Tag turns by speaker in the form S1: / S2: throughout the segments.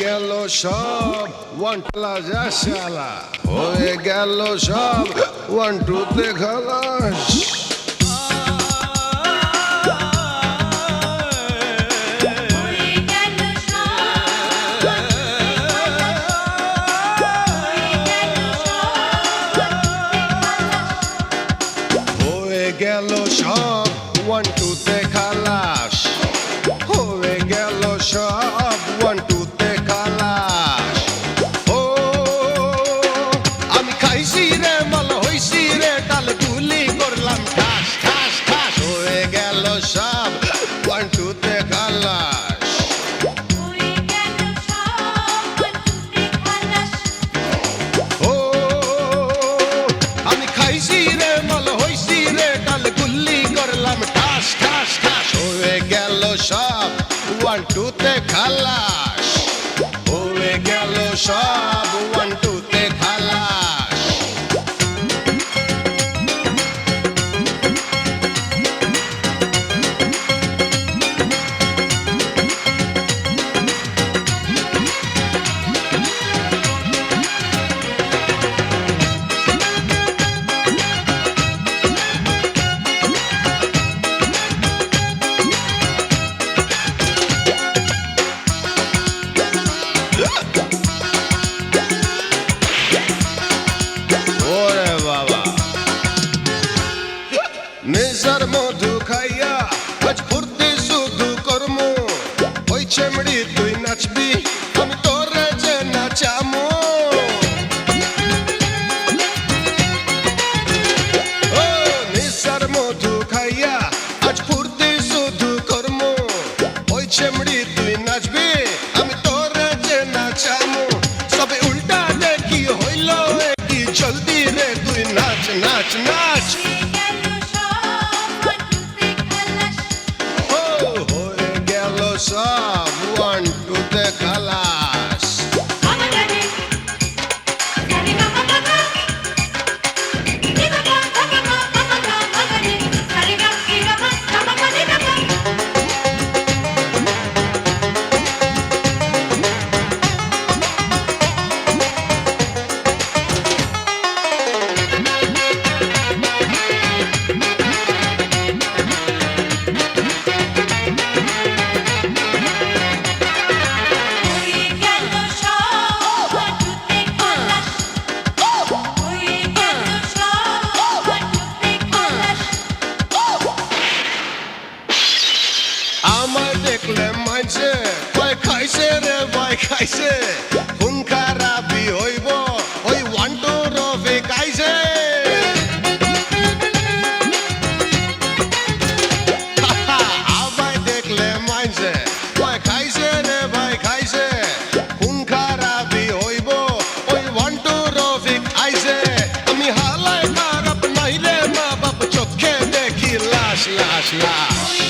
S1: গেল সব one class আশালা হয়ে গেল সব ওয়ান টুতে খালাস।
S2: গেল সব
S1: ওয়ান টুতে song. Mezarımı খাইছে হুঙ্কারা বি হইব, ওই ওয়ান টু রবে খাইছে আমায় খাইছে রে ভাই খাইছে। হুঙ্কারা বি হইব, ওই ওয়ান টু খাইছে। আমি হালায় খারাপ নাইলে মা বাপ চোখে দেখি লাশ লাশ লাশ।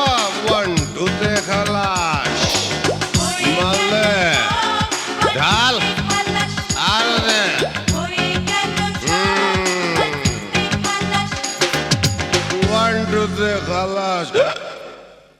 S1: kalaş